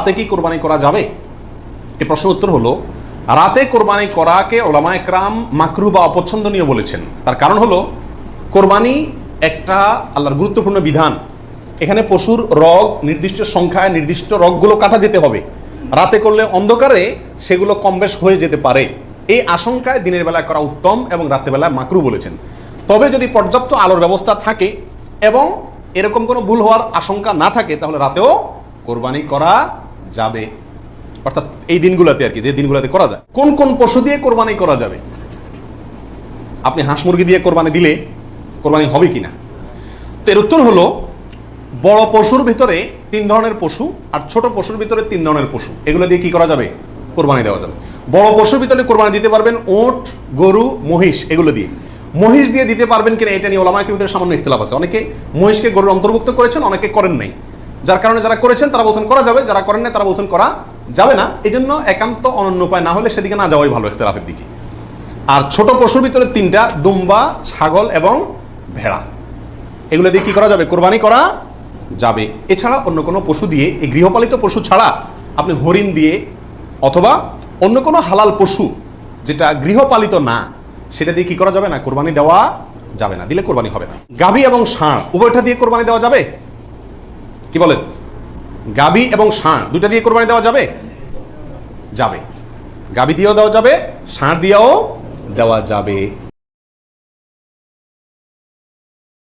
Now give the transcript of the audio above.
রাতে কি কোরবানি করা যাবে? এই প্রশ্নের উত্তর হলো, রাতে কোরবানি করাকে ওলামা একরাম মাকরু বা অপছন্দনীয় বলেছেন। তার কারণ হলো, কোরবানি একটা আল্লাহর গুরুত্বপূর্ণ বিধান। এখানে পশুর রগ, নির্দিষ্ট সংখ্যায় নির্দিষ্ট রগগুলো কাটা যেতে হবে। রাতে করলে অন্ধকারে সেগুলো কম বেশ হয়ে যেতে পারে। এই আশঙ্কায় দিনের বেলায় করা উত্তম এবং রাত্রেবেলায় মাকরু বলেছেন। তবে যদি পর্যাপ্ত আলোর ব্যবস্থা থাকে এবং এরকম কোনো ভুল হওয়ার আশঙ্কা না থাকে, তাহলে রাতেও কোরবানি করা যাবে, অর্থাৎ এই দিনগুলোতে আর কি, যে দিনগুলোতে করা যায়। কোন কোন পশু দিয়ে কোরবানি করা যাবে? আপনি হাঁস মুরগি দিয়ে কোরবানি দিলে কোরবানি হবে কিনা? তো এর উত্তর হলো, বড় পশুর ভিতরে তিন ধরনের পশু আর ছোট পশুর ভিতরে তিন ধরনের পশু। এগুলো দিয়ে কি করা যাবে? কোরবানি দেওয়া যাবে। বড় পশুর ভিতরে কোরবানি দিতে পারবেন ওট, গরু, মহিষ, এগুলো দিয়ে। মহিষ দিয়ে দিতে পারবেন কিনা, এটা নিয়ে ওলামাকের ভিতরে সামান্য ইখতলাফ আছে। অনেকে মহিষকে গরুর অন্তর্ভুক্ত করেছেন, অনেকে করেন নাই। যার কারণে যারা করেছেন, তারা বলছেন করা যাবে, যারা করেন নাই, তারা বলছেন করা যাবে না। এই জন্য একান্ত অনন্য উপায় না হলে সেদিকে না যাওয়াই ভালো ইখতলাফের দিকে। আর ছোট পশুর ভিতরে তিনটা, দুম্বা, ছাগল এবং ভেড়া। এগুলো দিয়ে কি করা যাবে? কোরবানি করা যাবে। এছাড়া অন্য কোনো পশু দিয়ে, এই গৃহপালিত পশু ছাড়া আপনি হরিণ দিয়ে অথবা অন্য কোনো হালাল পশু যেটা গৃহপালিত না, সেটা দিয়ে কি করা যাবে না? কোরবানি দেওয়া যাবে না। দিলে কোরবানি হবে না। গাভী এবং ষাঁড়, উভয়টা দিয়ে কোরবানি দেওয়া যাবে? কি বলেন? গাবি এবং ষাঁড় দুটা দিয়ে কোরবানি দেওয়া যাবে? যাবে। গাবি দিয়েও দেওয়া যাবে, ষাঁড় দিয়েও দেওয়া যাবে।